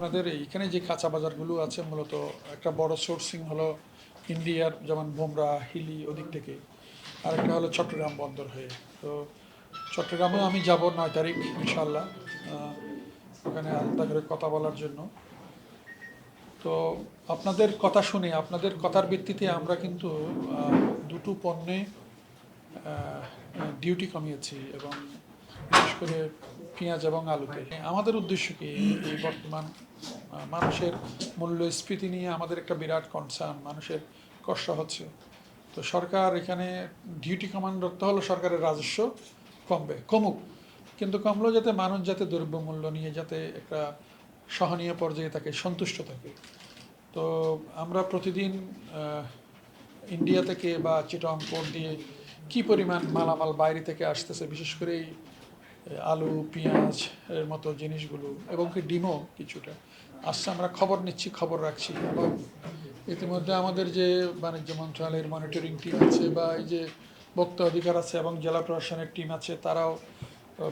আমাদের এইখানে যে কাঁচা বাজারগুলো আছে, মূলত একটা বড় সোর্সিং হলো ইন্ডিয়ার যেমন বোমরা, হিলি ওদিক থেকে। আর একটা হলো চট্টগ্রাম বন্দর হয়ে। তো চট্টগ্রামেও আমি যাব নয় তারিখ ইনশাল্লাহ ওখানে আলাদা করে কথা বলার জন্য। তো আপনাদের কথা শুনে, আপনাদের কথার ভিত্তিতে আমরা কিন্তু দুটো পণ্যে ডিউটি কমিয়েছি এবং বিশেষ করে পেঁয়াজ এবং আলুতে। আমাদের উদ্দেশ্য কি এই বর্তমান মানুষের মূল্যস্ফীতি নিয়ে আমাদের একটা বিরাট কনসার্ন মানুষের কষ্ট হচ্ছে। তো সরকার এখানে ডিউটি কমান্ড করতে হলো সরকারের রাজস্ব কমবে, কমুক। কিন্তু কমলেও যাতে মানুষ যাতে দ্রব্যমূল্য নিয়ে যাতে একটা সহনীয় পর্যায়ে থাকে, সন্তুষ্ট থাকে। তো আমরা প্রতিদিন ইন্ডিয়া থেকে বা চিটং পোর্ট দিয়ে কি পরিমাণ মালামাল বাইরে থেকে আসতেছে, বিশেষ করে আলু, পেঁয়াজ এর মতো জিনিসগুলো এবং কি ডিমও কিছুটা। আসছে, আমরা খবর নিচ্ছি, খবর রাখছি। এবং ইতিমধ্যে আমাদের যে বাণিজ্য মন্ত্রণালয়ের মনিটরিং টিম আছে বা এই যে বক্তা অধিকার আছে এবং জেলা প্রশাসনের টিম আছে, তারাও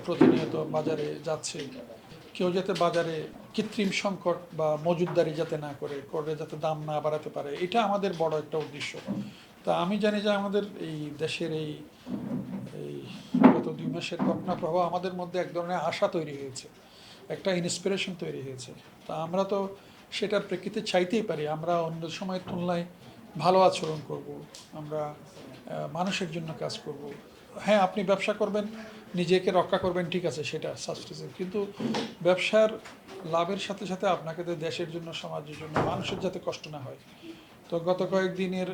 প্রতিনিয়ত বাজারে যাচ্ছে। কেউ যাতে বাজারে কৃত্রিম সংকট বা মজুদদারি যাতে না করে করে যাতে দাম না বাড়াতে পারে, এটা আমাদের বড় একটা উদ্দেশ্য। তা আমি জানি যে আমাদের এই দেশের এই এই গত দুই মাসের ঘটনা প্রবাহ আমাদের মধ্যে এক ধরনের আশা তৈরি হয়েছে। একটা ইন্সপিরেশন তৈরি হয়েছে। তা আমরা তো সেটার প্রেক্ষিতে চাইতেই পারি, আমরা অন্য সময়ের তুলনায় ভালো আচরণ করব, আমরা মানুষের জন্য কাজ করব। হ্যাঁ আপনি ব্যবসা করবেন, নিজেকে রক্ষা করবেন, ঠিক আছে, সেটা সাবস্টেন্স কিন্তু ব্যবসার লাভের সাথে সাথে আপনাকে তো দেশের জন্য, সমাজের জন্য, মানুষের যাতে কষ্ট না হয়। তো গত কয়েকদিনের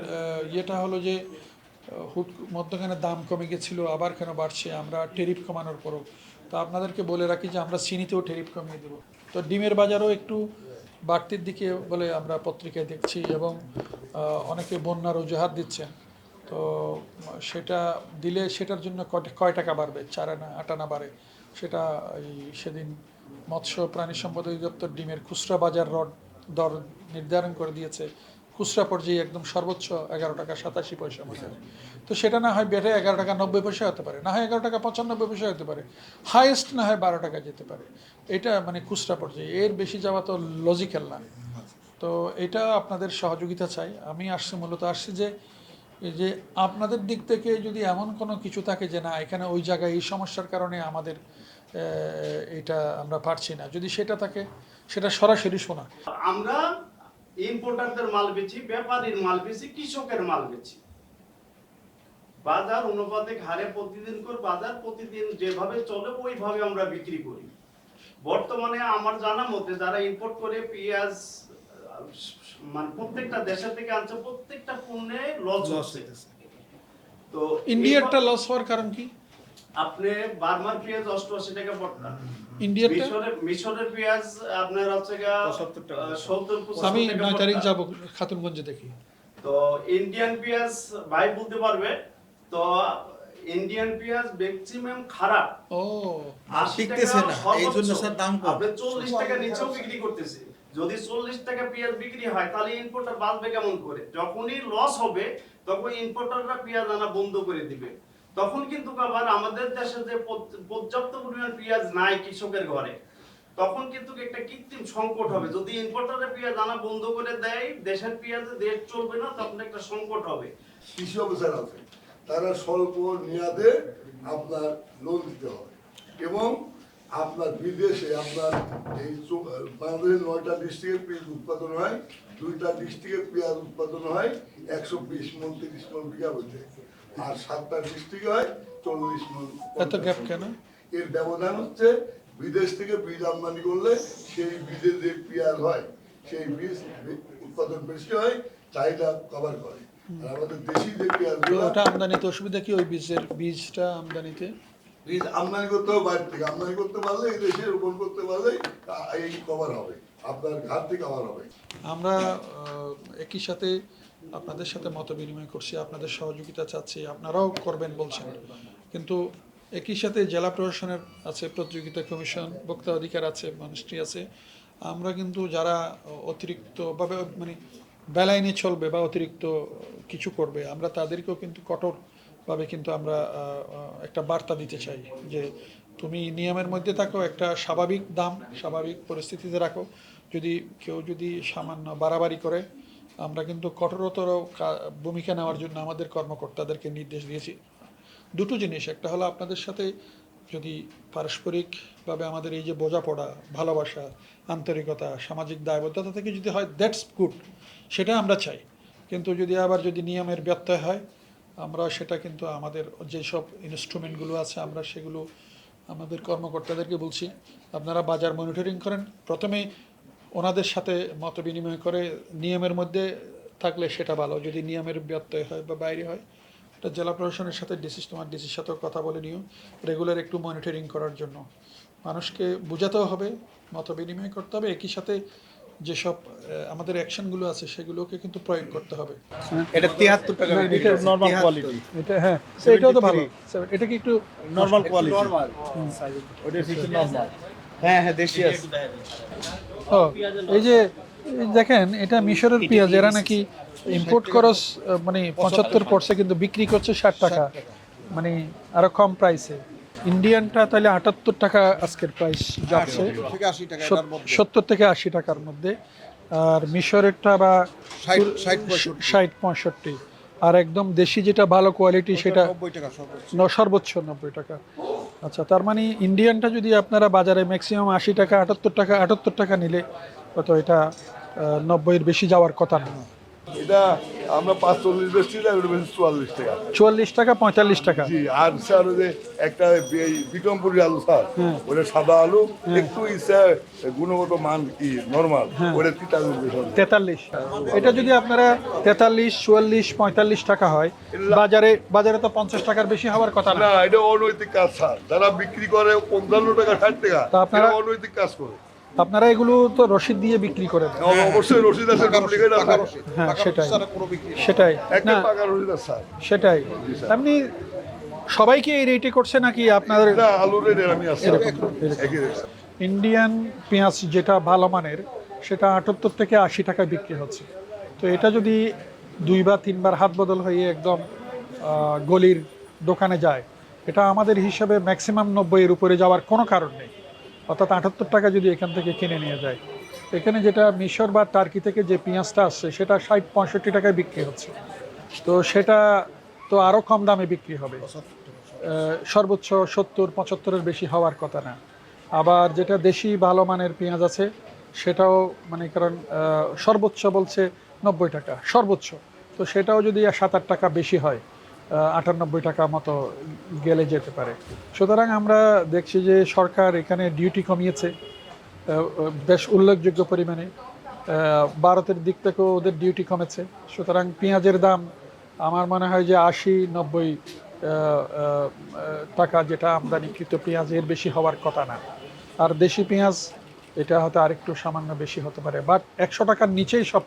ইয়েটা হলো যে, হুট মধ্যখানে দাম কমে গেছিল, আবার কেন বাড়ছে, আমরা টেরিফ কমানোর পরও তো আপনাদেরকে বলে রাখি যে আমরা চিনিতেও টেরিফ কমিয়ে দেবো। তো ডিমের বাজারও একটু বাড়তির দিকে বলে আমরা পত্রিকায় দেখছি এবং অনেকে বন্যার অজুহাত দিচ্ছেন। তো, সেটা দিলে সেটার জন্য কয়- কয় টাকা বাড়বে? চার আনা, আট আনা বাড়ে। সেটা এই সেদিন মৎস্য প্রাণী সম্পদ অধিদপ্তর ডিমের খুচরা বাজার রড দর নির্ধারণ করে দিয়েছে। খুচরা পর্যায়ে একদম সর্বোচ্চ এগারো টাকা সাতাশি পয়সা মতো। তো সেটা না হয় বেড়ে এগারো টাকা নব্বই পয়সা হতে পারে, না হয় এগারো টাকা পঁচানব্বই পয়সা হতে পারে হাইয়েস্ট না হয় বারো টাকা যেতে পারে। এটা মানে খুচরা পর্যায়ে, এর বেশি যাওয়া তো লজিক্যাল না। তো এটা আপনাদের সহযোগিতা চাই। আমি আসছি, মূলত আসছি যে যে আপনাদের দিক থেকে যদি এমন কোনো কিছু থাকে যে না, এখানে ওই জায়গায় এই সমস্যার কারণে আমাদের এটা আমরা পারছি না, যদি সেটা থাকে, সেটা সরাসরি শোনা। আমরা ইম্পোর্টারদের মাল বেচি ব্যাপারীর মাল বেচি কৃষকের মাল বেচি। বাজার অনুপাতিক হারে প্রতিদিন করে বাজার প্রতিদিন যেভাবে চলে ওইভাবে আমরা বিক্রি করি। বর্তমানে আমার জানা মতে যারা ইম্পোর্ট করে পেঁয়াজ মানে প্রত্যেকটা দেশের থেকে আনছে প্রত্যেকটা পণ্যে লস হচ্ছে। তো ইন্ডিয়ারটা লস হওয়ার কারণ কি? আপনি বার্মার পেঁয়াজ অষ্টআশি টাকা পড়তা ইন্ডিয়ারটা? মিশরের মিশরের পেঁয়াজ আপনার হচ্ছে গা সত্তর আমি টাকা নয় তারিখ। যাব খাতুনগঞ্জে দেখি। তো ইন্ডিয়ান পেঁয়াজ ভাই বলতে পারবে তো ইন্ডিয়ান পেঁয়াজ ম্যাক্সিমাম খারাপ। ও টিকতেছে না, এই জন্য স্যার দাম কম। আপনি চল্লিশ টাকা নিচেও বিক্রি করতেছে। যদি চল্লিশ টাকা পেঁয়াজ বিক্রি হয় তাহলে ইম্পোর্টার বাঁচবে কেমন করে? যখনই লস হবে তখন ইম্পোর্টাররা পেঁয়াজ আনা বন্ধ করে দিবে। তখন কিন্তু আবার আমাদের দেশে যে পর্যাপ্ত পরিমাণ পেঁয়াজ নাই কৃষকের ঘরে, তখন কিন্তু একটা কৃত্রিম সংকট হবে। যদি ইম্পোর্টারের পেঁয়াজ আনা বন্ধ করে দেয়, দেশের পেঁয়াজে দেশ চলবে না, তখন একটা সংকট হবে। কৃষি অফিসার আছে, তারা স্বল্প মেয়াদে আপনার লোন দিতে হবে এবং আপনার বিদেশে আপনার এই বাংলাদেশের নয়টা ডিস্ট্রিক্টে পেঁয়াজ উৎপাদন হয়, দুইটা ডিস্ট্রিক্টে পেঁয়াজ উৎপাদন হয়, একশো বিশ মন, তিরিশ মন বিঘা বলতে আর সাতটা ডিস্ট্রিক্টে হয় চল্লিশ মন এত গ্যাপ কেন? এর ব্যবধান হচ্ছে বিদেশ থেকে বীজ আমদানি করলে সেই বীজে যে পেঁয়াজ হয় সেই বীজ উৎপাদন বেশি হয় চাহিদা কভার করে। আর আমাদের দেশি যে পেঁয়াজগুলো ওটা আমদানিতে অসুবিধা কি ওই বীজের বীজটা আমদানিতে? বীজ আমদানি করতে হবে বাইরে থেকে আমদানি করতে পারলে এই দেশে রোপণ করতে পারলে এই কভার হবে আপনার ঘাটতি কভার হবে। আমরা একই সাথে আপনাদের সাথে মত বিনিময় করছি, আপনাদের সহযোগিতা চাচ্ছি, আপনারাও করবেন বলছেন। কিন্তু একই সাথে জেলা প্রশাসনের আছে, প্রতিযোগিতা কমিশন, বক্তা অধিকার আছে, মানুষটি আছে। আমরা কিন্তু যারা অতিরিক্ত ভাবে মানে বেলাইনে চলবে বা অতিরিক্ত কিছু করবে, আমরা তাদেরকেও কিন্তু কঠোরভাবে কিন্তু আমরা একটা বার্তা দিতে চাই যে তুমি নিয়মের মধ্যে থাকো, একটা স্বাভাবিক দাম, স্বাভাবিক পরিস্থিতিতে রাখো। যদি কেউ যদি সামান্য বাড়াবাড়ি করে আমরা কিন্তু কঠোরতর ভূমিকা নেওয়ার জন্য আমাদের কর্মকর্তাদেরকে নির্দেশ দিয়েছি। দুটো জিনিস, একটা হলো আপনাদের সাথে যদি পারস্পরিকভাবে আমাদের এই যে বোঝাপড়া, ভালোবাসা, আন্তরিকতা, সামাজিক দায়বদ্ধতা থেকে যদি হয় দ্যাটস গুড সেটা আমরা চাই। কিন্তু যদি আবার যদি নিয়মের ব্যত্যয় হয়, আমরা সেটা কিন্তু আমাদের যেসব ইনস্ট্রুমেন্টগুলো আছে, আমরা সেগুলো আমাদের কর্মকর্তাদেরকে বলছি, আপনারা বাজার মনিটরিং করেন। প্রথমে ওনাদের সাথে মত বিনিময় করে নিয়মের মধ্যে থাকলে সেটা ভালো যদি নিয়মের ব্যত্যয় হয় বা বাইরে হয়। এটা জেলা প্রশাসনের সাথে ডিসি তোমার ডিসির সাথেও কথা বলে নিও। রেগুলার একটু মনিটরিং করার জন্য। মানুষকে বোঝাতেও হবে মত বিনিময় করতে হবে একই সাথে যেসব আমাদের অ্যাকশনগুলো আছে সেগুলোকে কিন্তু প্রয়োগ করতে হবে। এটা তিয়াত্তর টাকা এটা নর্মাল কোয়ালিটি এটা হ্যাঁ এটাও তো ভালো। এটা কি একটু নর্মাল কোয়ালিটি ওটা হচ্ছে নর্মাল হ্যাঁ হ্যাঁ দেশি আছে। ও এই যে দেখেন এটা মিশরের পেঁয়াজ এরা নাকি ইম্পোর্ট খরচ মানে পঁচাত্তর পড়ছে কিন্তু বিক্রি করছে ষাট টাকা। মানে আরও কম প্রাইসে ইন্ডিয়ানটা তাহলে আটাত্তর টাকা আজকের প্রাইস যাচ্ছে। সত্তর থেকে আশি টাকার মধ্যে। আর মিশরেরটা বা ষাট ষাট পঁয়ষট্টি। আর একদম দেশি যেটা ভালো কোয়ালিটি সেটা সর্বোচ্চ নব্বই টাকা। আচ্ছা তার মানে ইন্ডিয়ানটা যদি আপনারা বাজারে ম্যাক্সিমাম আশি টাকা, আটাত্তর টাকা আটাত্তর টাকা নিলে, হয়তো এটা নব্বইয়ের বেশি যাওয়ার কথা না। এটা আমরা পাঁচ চল্লিশ বেশি ওটা চুয়াল্লিশ টাকা। চুয়াল্লিশ টাকা পঁয়তাল্লিশ টাকা। জি আর স্যার যে একটা এই বিক্রমপুরি আলু স্যার ওটা সাদা আলু একটু ইচ্ছা গুণগত মান কি নর্মাল ওটা তিতা আলু বেশি হবে। তেতাল্লিশ। এটা যদি আপনারা তেতাল্লিশ চুয়াল্লিশ পঁয়তাল্লিশ টাকা হয় বাজারে বাজারে তো পঞ্চাশ টাকার বেশি হওয়ার কথা না। এটা অনৈতিক কাজ স্যার। যারা বিক্রি করে পঞ্চান্ন টাকা ষাট টাকা আপনারা- অনৈতিক কাজ করে। আপনারা এগুলো তো রসিদ দিয়ে বিক্রি করেন অবশ্যই রসিদ আছে হ্যাঁ সেটাই। নেই। সেটাই। না স্যার। সেটাই। আপনি সবাইকে এই রেটে করছে নাকি আপনাদের? ইন্ডিয়ান পেঁয়াজ যেটা ভালো মানের সেটা আটাত্তর থেকে আশি টাকায় বিক্রি হচ্ছে। তো এটা যদি দুইবার তিনবার হাত বদল হয়ে একদম গলির দোকানে যায় এটা আমাদের হিসাবে ম্যাক্সিমাম নব্বইয়ের উপরে যাওয়ার কোনো কারণ নেই। অর্থাৎ আটাত্তর টাকা যদি এখান থেকে কিনে নিয়ে যায়। এখানে যেটা মিশর বা টার্কি থেকে যে পেঁয়াজটা আসছে, সেটা ষাট, পঁয়ষট্টি টাকায় বিক্রি হচ্ছে। তো সেটা তো আরও কম দামে বিক্রি হবে। সর্বোচ্চ সত্তর, পঁচাত্তরের বেশি হওয়ার কথা না। আবার যেটা দেশি ভালো মানের পেঁয়াজ আছে, সেটাও মানে কারণ সর্বোচ্চ বলছে নব্বই টাকা, সর্বোচ্চ। তো সেটাও যদি সাত, আট টাকা বেশি হয় আটানব্বই টাকা মতো গেলে যেতে পারে। সুতরাং আমরা দেখছি যে সরকার এখানে ডিউটি কমিয়েছে বেশ উল্লেখযোগ্য পরিমাণে। ভারতের দিক থেকেও ওদের ডিউটি কমেছে। সুতরাং পেঁয়াজের দাম আমার মনে হয় যে আশি, নব্বই টাকা যেটা আমদানিকৃত পেঁয়াজ এর বেশি হওয়ার কথা না। আর দেশি পেঁয়াজ, এটা হয়তো আরেকটু সামান্য বেশি হতে পারে। বাট একশো টাকার নিচেই সব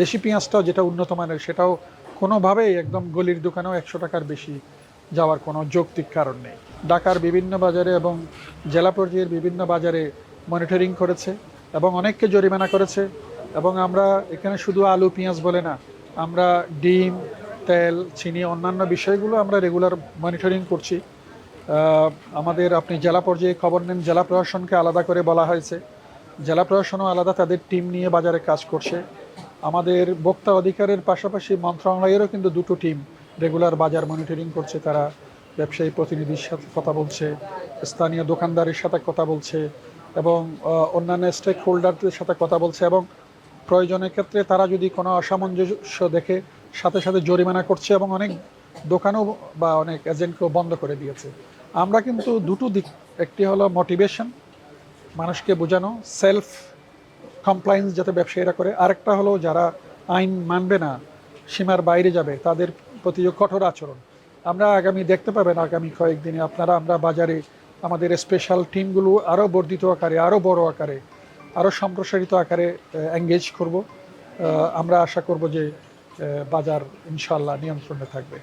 দেশি পেঁয়াজটাও যেটা উন্নত মানের, সেটাও কোনোভাবেই একদম গলির দোকানেও একশো টাকার বেশি যাওয়ার কোনো যৌক্তিক কারণ নেই। ঢাকার বিভিন্ন বাজারে এবং জেলা পর্যায়ের বিভিন্ন বাজারে মনিটরিং করেছে এবং অনেককে জরিমানা করেছে এবং আমরা এখানে শুধু আলু, পেঁয়াজ বলে না, আমরা ডিম, তেল, চিনি, অন্যান্য বিষয়গুলো আমরা রেগুলার মনিটরিং করছি। আমাদের আপনি জেলা পর্যায়ে খবর নেন, জেলা প্রশাসনকে আলাদা করে বলা হয়েছে। জেলা প্রশাসনও আলাদা তাদের টিম নিয়ে বাজারে কাজ করছে। আমাদের ভোক্তা অধিকারের পাশাপাশি মন্ত্রণালয়েরও কিন্তু দুটো টিম রেগুলার বাজার মনিটরিং করছে তারা। ব্যবসায়ী প্রতিনিধির সাথে কথা বলছে, স্থানীয় দোকানদারের সাথে কথা বলছে এবং অন্যান্য স্টেক হোল্ডারদের সাথে কথা বলছে এবং প্রয়োজনের ক্ষেত্রে তারা যদি কোনো অসামঞ্জস্য দেখে সাথে সাথে জরিমানা করছে এবং অনেক দোকানও বা অনেক এজেন্টকেও বন্ধ করে দিয়েছে। আমরা কিন্তু দুটো দিক, একটি হলো মোটিভেশন মানুষকে বোঝানো সেলফ কমপ্লায়েন্স যাতে ব্যবসায়ীরা করে। আরেকটা হলো যারা আইন মানবে না, সীমার বাইরে যাবে, তাদের প্রতি কঠোর আচরণ। আমরা আগামী দেখতে পাবেন, আগামী কয়েকদিনে আপনারা আমরা বাজারে আমাদের স্পেশাল টিমগুলো আরও বর্ধিত আকারে আরও বড় আকারে আরও সম্প্রসারিত আকারে এঙ্গেজ করব। আমরা আশা করব যে বাজার ইনশাল্লাহ নিয়ন্ত্রণে থাকবে।